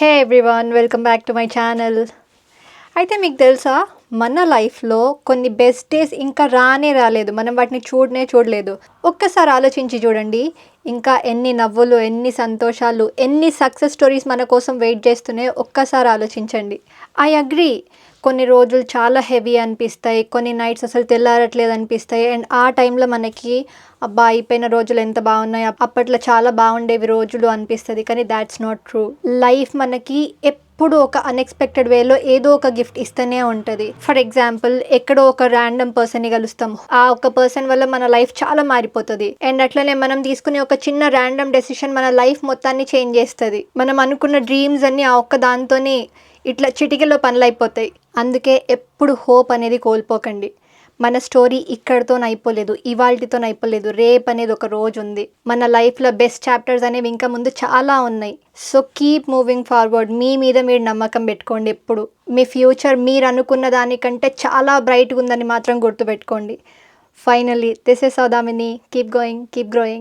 hey everyone welcome back to my channel అయితే మీకు తెలుసా మన లైఫ్లో కొన్ని బెస్ట్ డేస్ ఇంకా రానే రాలేదు. మనం వాటిని చూడనే చూడలేదు. ఒక్కసారి ఆలోచించి చూడండి. ఇంకా ఎన్ని నవ్వులు ఎన్ని సంతోషాలు ఎన్ని సక్సెస్ స్టోరీస్ మన కోసం వెయిట్ చేస్తూనే ఒక్కసారి ఆలోచించండి. ఐ అగ్రీ కొన్ని రోజులు చాలా హెవీ అనిపిస్తాయి. కొన్ని నైట్స్ అసలు తెల్లారట్లేదు అనిపిస్తాయి. అండ్ ఆ టైంలో మనకి అబ్బా అయిపోయిన రోజులు ఎంత బాగున్నాయి. అప్పట్లో చాలా బాగుండేవి రోజులు అనిపిస్తుంది. కానీ దాట్స్ నాట్ ట్రూ లైఫ్ మనకి ఎప్పుడు ఒక అన్ఎక్స్పెక్టెడ్ వేలో ఏదో ఒక గిఫ్ట్ ఇస్తూనే ఉంటుంది. ఫర్ ఎగ్జాంపుల్ ఎక్కడో ఒక ర్యాండమ్ పర్సన్ని కలుస్తాం ఆ ఒక పర్సన్ వల్ల మన లైఫ్ చాలా మారిపోతుంది. అండ్ అట్లనే మనం తీసుకునే ఒక చిన్న ర్యాండమ్ డెసిషన్ మన లైఫ్ మొత్తాన్ని చేంజ్ చేస్తుంది. మనం అనుకున్న డ్రీమ్స్ అన్ని ఆ ఒక్క దాంతోనే ఇట్లా చిటికలో పనులు అయిపోతాయి అందుకే ఎప్పుడు హోప్ అనేది కోల్పోకండి. మన స్టోరీ ఇక్కడితో అయిపోలేదు ఇవాళతో అయిపోలేదు రేప్ అనేది ఒక రోజు ఉంది. మన లైఫ్లో బెస్ట్ చాప్టర్స్ అనేవి ఇంకా ముందు చాలా ఉన్నాయి. So keep moving forward. మీ మీద మీరు నమ్మకం పెట్టుకోండి ఎప్పుడు. మీ ఫ్యూచర్ మీరు అనుకున్న దానికంటే చాలా బ్రైట్గా ఉందని మాత్రం గుర్తుపెట్టుకోండి. Finally this is Saudamini keep going keep growing